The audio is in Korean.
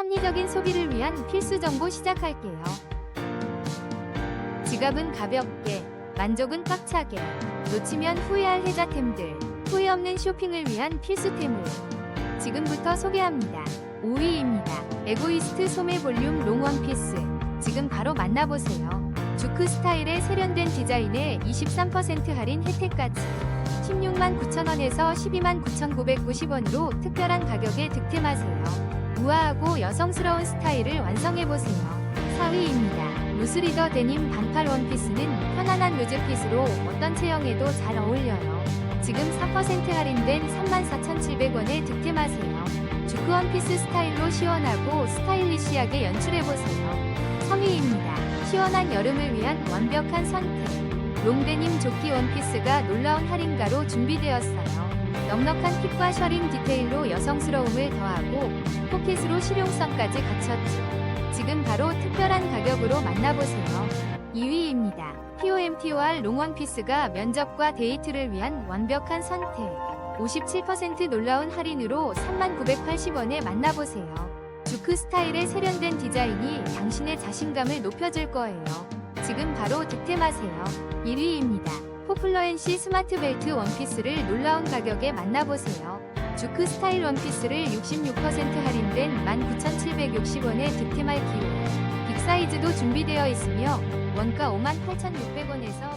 합리적인 소비를 위한 필수 정보 시작할게요. 지갑은 가볍게, 만족은 꽉차게, 놓치면 후회할 혜자템들, 후회 없는 쇼핑을 위한 필수템을 지금부터 소개합니다. 5위입니다. 에고이스트 소매 볼륨 롱 원 피스. 지금 바로 만나보세요. 주크 스타일의 세련된 디자인에 23% 할인 혜택까지 16만 9천원에서 12만 9,990원으로 특별한 가격에 득템하세요. 우아하고 여성스러운 스타일을 완성해보세요. 4위입니다. 루스리더 데님 반팔 원피스는 편안한 루즈핏으로 어떤 체형에도 잘 어울려요. 지금 4% 할인된 34,700원에 득템하세요. 주크 원피스 스타일로 시원하고 스타일리시하게 연출해보세요. 3위입니다. 시원한 여름을 위한 완벽한 선택. 롱데님 조끼 원피스가 놀라운 할인가로 준비되었어요. 넉넉한 핏과 셔링 디테일로 여성스러움을 더하고 포켓으로 실용성까지 갖췄죠. 지금 바로 특별한 가격으로 만나보세요. 2위입니다. POMTOR 롱 원피스가 면접과 데이트를 위한 완벽한 선택. 57% 놀라운 할인으로 3980원에 만나보세요. 주크 스타일의 세련된 디자인이 당신의 자신감을 높여줄 거예요. 지금 바로 득템하세요. 1위입니다. 포플러앤시 스마트 벨트 원피스를 놀라운 가격에 만나보세요. 주크 스타일 원피스를 66% 할인된 19,760원에 득템할 기회. 빅사이즈도 준비되어 있으며 원가 58,600원에서